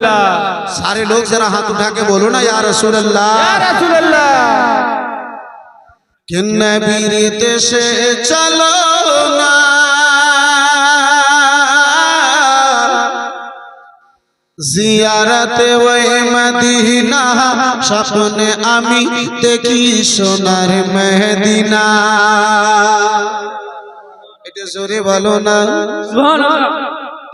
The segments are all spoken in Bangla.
सारे लोग जरा हाथ उठा के बोलो ना या रसूल अल्लाह कि नबीर देशे चलो ना জিয়ারাতে ওই মদিনা স্বপ্নে আমি দেখি সোনার মেদিনা এটা জোরে বলো না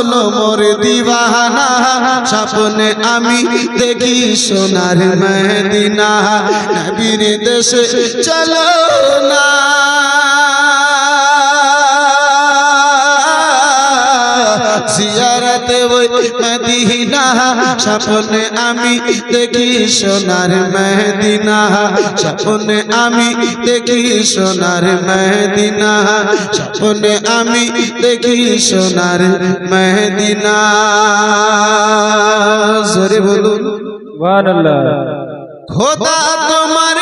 হলো মোর দিবাহানা স্বপ্নে আমি দেখি সোনার মেদিনা। নবীর দেশে চলো। মদিনা স্বপ্নে আমি দেখি সোনার স্বপ্নে আমি দেখি সোনার স্বপ্নে আমি দেখি সোনার বলুন। খোদা তোমার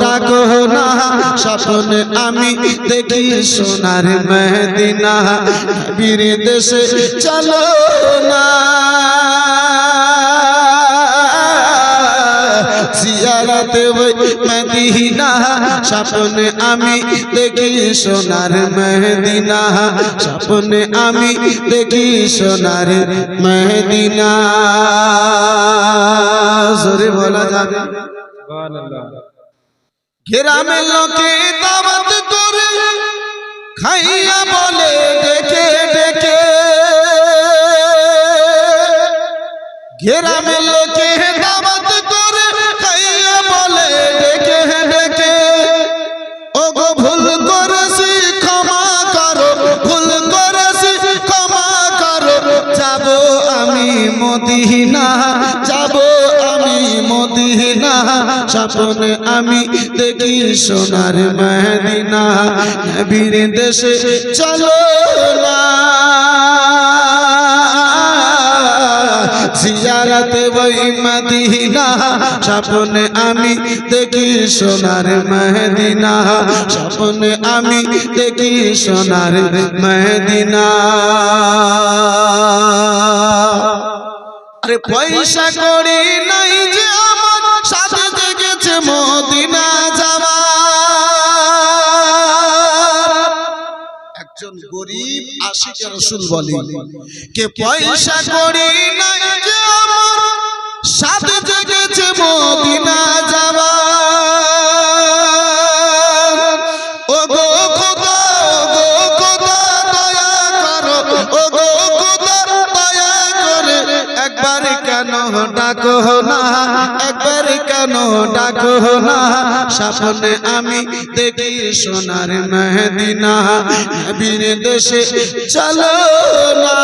ডাকো না। স্বপ্নে আমি দেখি সোনার মদিনা। নবীর দেশে চলো না। জিয়ারতে আমি দেখি সোনার মদিনা। স্বপ্নে আমি দেখি সোনার জোরে বলা যাবে। গ্রামের লোকে দাওয়াত করে খাইয়া বলে ডেকে ডেকে। স্বপ্নে আমি দেখি সোনার মদিনা, নবীর দেশে চলো না। জিয়ারতে ওই মদিনা, স্বপ্নে আমি দেখি সোনার মদিনা, স্বপ্নে আমি দেখি সোনার মদিনা। আরে পয়সা করি নাই যে আমার সাথে একজন গরিব আশিকে রসুল বলে কে পয়সা করি নাই যে আমার সাথে জেগেছে মদিনা? ডাকো না একবার কেন ডাকো না স্বপ্নে আমি দেখি সোনার মেহদিনা, নবীর দেশে চলো না।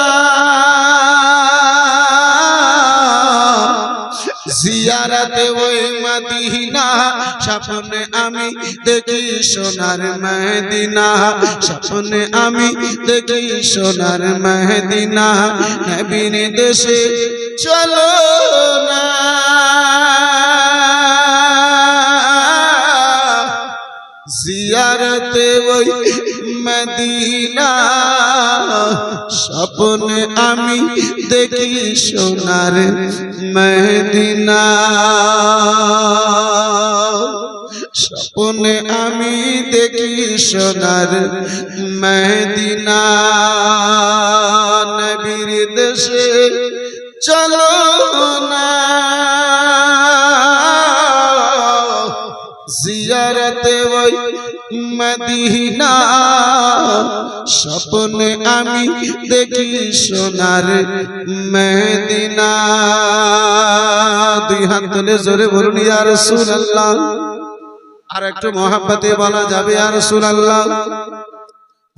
জিয়ারতে ওই মদিনা, স্বপ্নে আমি দেখি সোনার মদিনা, স্বপ্নে আমি দেখি সোনার মদিনা, নবীর দেশে চলো না। জিয়ারতে ওই মদিনা, স্বপ্নে আমি দেখি সোনার মদিনা। স্বপ্নে আমি দেখি সোনার মেদিনা। নবীর দেশে চলো না। জিয়ারতে ওই মদিনা স্বপ্নে আমি দেখি সোনার মদিনা দুই হাত তুলে জোরে বলুন ইয়া রাসূলুল্লাহ আর একটু মহাব্বতে বলা যাবে আর রাসূলুল্লাহ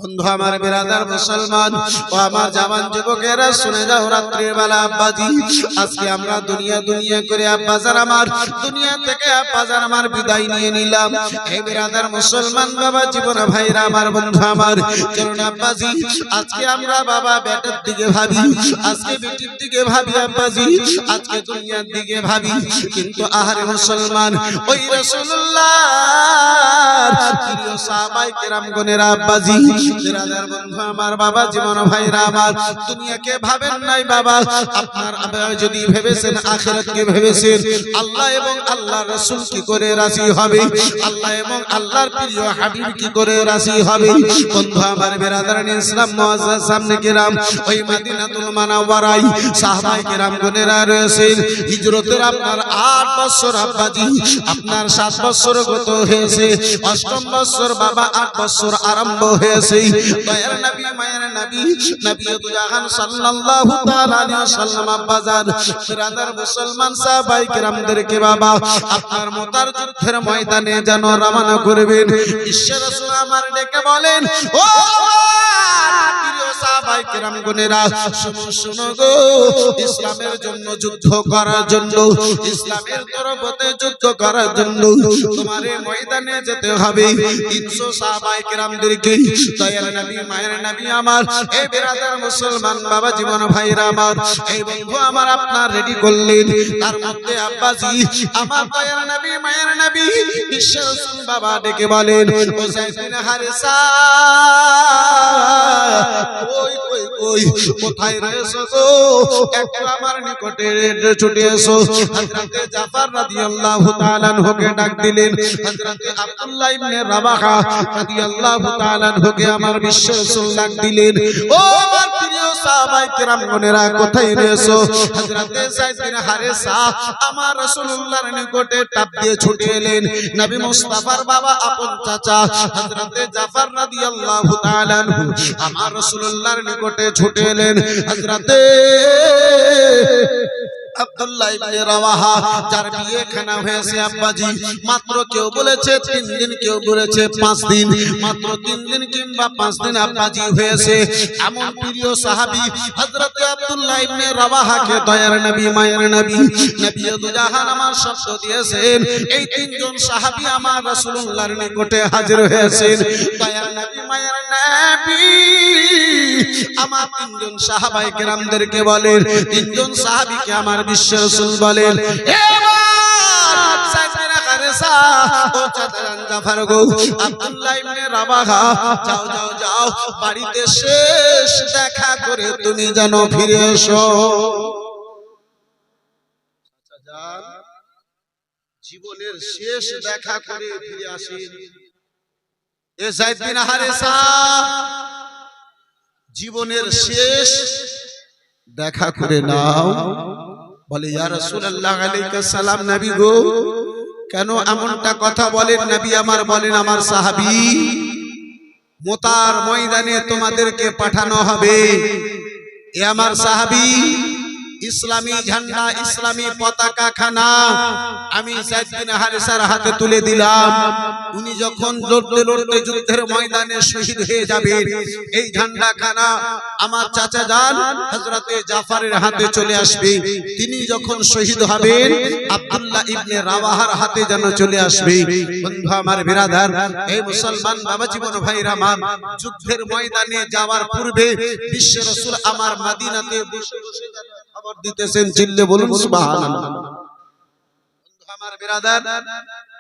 বন্ধু আমার বিরাদার মুসলমান ও আমার জামান যুবকেরা, শুনে যাও রাত্রির বেলা আব্বাজি। আজকে আমরা দুনিয়া দুনিয়া করে আব্বাজার আমার, দুনিয়া থেকে আব্বাজার আমার বিদায় নিয়ে নিলাম। হে বিরাদার মুসলমান বাবা, জীবন ভাইরা আমার বন্ধু আমার, চলুন আব্বাজি, আজকে আমরা বাবা বেটার দিকে ভাবি, আজকে বেটির দিকে ভাবি আব্বাজি, আজকে দুনিয়ার দিকে ভাবি। কিন্তু আহারে মুসলমান, ওই রাসূলুল্লাহ প্রিয় সাহাবাই কেরাম গণেরা আব্বাজি আমার বাবা, জীবন ভাইরা আমার দুনিয়াকে ভাবেন নাই বাবা। আপনার যদি ভেবেছেন, আখিরাতকে ভেবেছেন, আল্লাহ এবং আল্লাহর রাসূল করে রাজি হবে? আল্লাহ এবং আল্লাহর কি করে রাজি হবে? বন্ধু, আমার ইসলাম মুআজ্জাজ সামনে কেরাম, ওই মদিনাতুল মুনাওয়ারায় সাহাবাই কেরাম রয়েছেন। হিজরতের আপনার 8 বছর আব্বাজি, আপনার 7 বছর গত হয়েছে। অষ্টম বছর বাবা 8 বছর আরম্ভ হয়েছে। দয়ার নবী, মায়ের নবী নবী দুজাহান সাল্লাল্লাহু তাআলা আলাইহি ওয়াসাল্লাম আব্বাজান। বিরাদার মুসলমান সাহাবাই کرامদেরকে বাবা, আপনার মোতার যুদ্ধের ময়দানে যেন রওনা করবেন। ঈশ্বর রাসূল আমার ডেকে বলেন, ও সাহাবাই কেরাম শুনো গো, ইসলামের জন্য যুদ্ধ করার জন্য, ইসলামের তরফতে যুদ্ধ করার জন্য তোমার ময়দানে যেতে হবে। 300 সাহাবাই কেরামদেরকে মায়ের আমার এই মুসলমান বাবা জীবন ভাইরা আমার, এই বন্ধু আমার আপনার রেডি করলেন। তার মধ্যে আব্বাজি, আমার দয়াল নবী, মায়ের নবী বাবা ডেকে বলেন ও সাইফিন হারিসা, কই আমার নিকটে ছুটে এসো। হযরতে জাফর রাদিয়াল্লাহু তাআলা আনহুকে ডাক দিলেন। হযরতে আব্দুল্লাহ ইবনে রাবাহা রাদিয়াল্লাহু তাআলা আনহুকে আমার বিশ্ব রাসূল ডাক দিলেন। ও আমার کرام গণেরা কোথায় রয়েছো? হযরতে যায়েদ বিন হারেসা আমার রাসূলুল্লাহর নিকটে টাপ দিয়ে ছুটে এলেন। নবী মুস্তাফার বাবা আপন চাচা হযরতে জাফর রাদিয়াল্লাহু তাআলা আনহু আমার রাসূলুল্লাহর নিকটে ছুটে এলেন। হযরতে আব্দুল্লাহ ইবনে রাওয়াহা, যার হয়েছে আব্বাজি। মাত্র কেউ বলেছে তিন দিন, কেউ বলেছে পাঁচ দিন। মাত্র তিন দিন কিংবা পাঁচ দিন আব্বাজি হয়েছে। এমন প্রিয় হযরত আব্দুল্লাহ ইবনে রাওয়াহাকে দয়ার নবী, মায়ের নবী নবী দুজাহান আমার শব্দ দিয়েছেন। এই তিনজন সাহাবী আমার রাসূলুল্লাহর নিকটে হাজির হয়েছেন। দয়ার নবী, মায়ের নবী, আমার তিনজন সাহাবাই কেরামদেরকে বলেন, তিনজন সাহাবীকে আমার বিশ্ব রাসূল বলেন যাও বাড়িতে শেষ দেখা করে তুমি যেন ফিরে এসো। জীবনের শেষ দেখা জীবনের শেষ দেখা করে নাও। বলে ইয়া রাসূলুল্লাহ সালাম নাবি গো। কেন এমনটা কথা বলেন নাবি আমার বলেন আমার সাহাবি। মোতার ময়দানে তোমাদেরকে পাঠানো হবে। এ আমার সাহাবী। ইসলামী ঝান্ডা ইসলামী পতাকা খানা। আমি বিন হাতে তুলে দিলাম। উনি যখন লড়তে লড়তে যুদ্ধের ময়দানে শহীদ হয়ে যাবেন এই ঝান্ডা খানা আমার চাচা যান হযরতে জাফরের হাতে চলে আসবে। তিনি যখন শহীদ হবেন আব্দুল্লাহ ইবনে রাওয়াহার হাতে যেন চলে আসবে। বন্ধু আমার বিরাদার এই মুসলমান বাবা জীবন ভাইরা আমার যুদ্ধের ময়দানে যাওয়ার পূর্বে বিশ্ব রাসূল আমার মাদিনাতে বসে বসে খবর দিতেছেন চিল্লে বলুন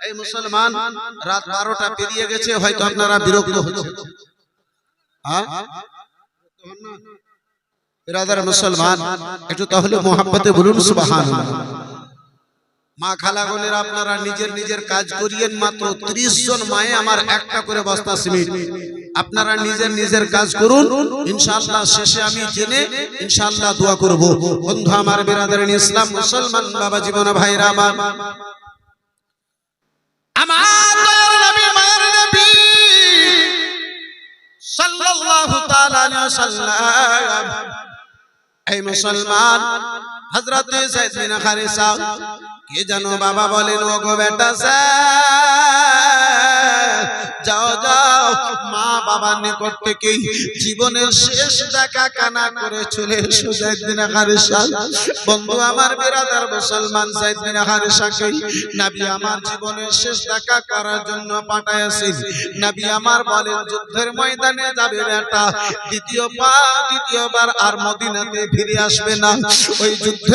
এই মুসলমান রাত 12টা পেরিয়ে গেছে, হয়তো আপনারা বিরক্ত হচ্ছেন। হ্যাঁ বিরাদার মুসলমান, একটু তাহলে মোহাম্মতে বলুন, সুবহানাল্লাহ। মা খালা খালাগণের আপনারা নিজের নিজের কাজ করিয়েন মাত্র ত্রিশ জন মায়ে আমার একটা করে বস্তা সিমেন্ট। আপনারা নিজের নিজের কাজ করুন, ইনশাআল্লাহ শেষে আমি জেনে ইনশাআল্লাহ দোয়া করব। বন্ধু আমার বিরাদারিন ইসলাম, মুসলমান বাবা জীবন ভাইরা আমার। এই মুসলমান বিন হারিসা কে জানো বাবা বলেন ও বেটা যাও, যাও মা বাবার নিকট থেকে জীবনের শেষ দেখা কানা করে চলে এসো বিন বন্ধু আমার বিরাদার মুসলমান যায়েদ বিন হারিসাকে নবী আমার জীবনের শেষ দেখা করার জন্য পাঠাইছেন নবী আমার বলেন যুদ্ধের ময়দানে যাবে বেটা দ্বিতীয় পা দ্বিতীয়বার আর মদিনাতে ফিরে আসবে না। ওই যুদ্ধের